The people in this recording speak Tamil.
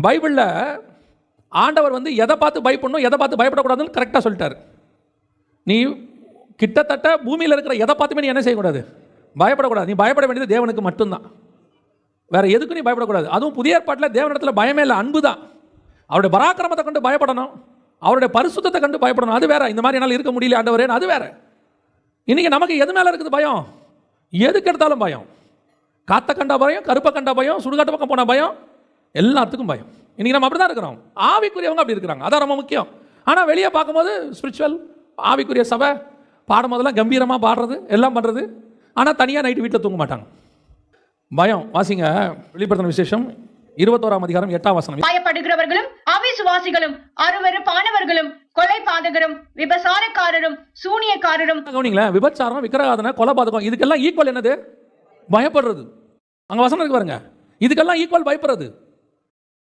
பைபிளில் ஆண்டவர் வந்து எதை பார்த்து பயப்படணும் எதை பார்த்து பயப்படக்கூடாதுன்னு கரெக்டாக சொல்லிட்டார். நீ கிட்டத்தட்ட பூமியில் இருக்கிற எதை பார்த்துமே நீ என்ன செய்யக்கூடாது? பயப்படக்கூடாது. நீ பயப்பட வேண்டியது தேவனுக்கு மட்டும்தான். வேற எதுக்கும் நீ பயப்படக்கூடாது. அதுவும் புதிய ஏற்பாட்டில் தேவனிடத்தில் பயமே இல்லை அன்பு தான். அவருடைய பராக்கிரமத்தை கண்டு பயப்படணும். அவருடைய பரிசுத்தத்தை கண்டு பயப்படணும். அது வேற. இந்த மாதிரி என்னால் இருக்க முடியல ஆண்டவரேன்னு அது வேற. இன்றைக்கி நமக்கு எது மேலே இருக்குது பயம்? எதுக்கு எடுத்தாலும் பயம். காத்த கண்ட பயம் கருப்பை கண்ட பயம் சுடுகாட்டு பக்கம் போன பயம் எல்லாத்துக்கும் பயம். இன்னைக்கு நம்ம அப்படி தான் இருக்கிறோம். ஆவிக்குரியவங்க அப்படி இருக்கிறாங்க. அதான் ரொம்ப முக்கியம். ஆனால் வெளியே பார்க்கும்போது ஸ்பிரிச்சுவல் ஆவிக்குரிய சபை பாடும் போதெல்லாம் கம்பீரமாக பாடுறது எல்லாம் பண்ணுறது ஆனால் தனியாக நைட்டு வீட்டில் தூங்க மாட்டாங்க. பயம். வாசிங்க. வெளிப்படுத்தின விசேஷம் இருபத்தோராம் அதிகாரம் எட்டாம் வசனம். பயப்படுகிறவர்களும் அவிசுவாசிகளும் அருவருப்பானவர்களும் கொலை பாதகரும் விபசாரக்காரரும் சூனியக்காரரும். கவனிங்களேன். விபச்சாரம் விக்கிரகாதனை கொலைபாதகம் இதுக்கெல்லாம் ஈக்குவல் என்னது? பயப்படுறது. அங்கே வசனம் இருக்கு பாருங்க. இதுக்கெல்லாம் ஈக்குவல் பயப்படுறது.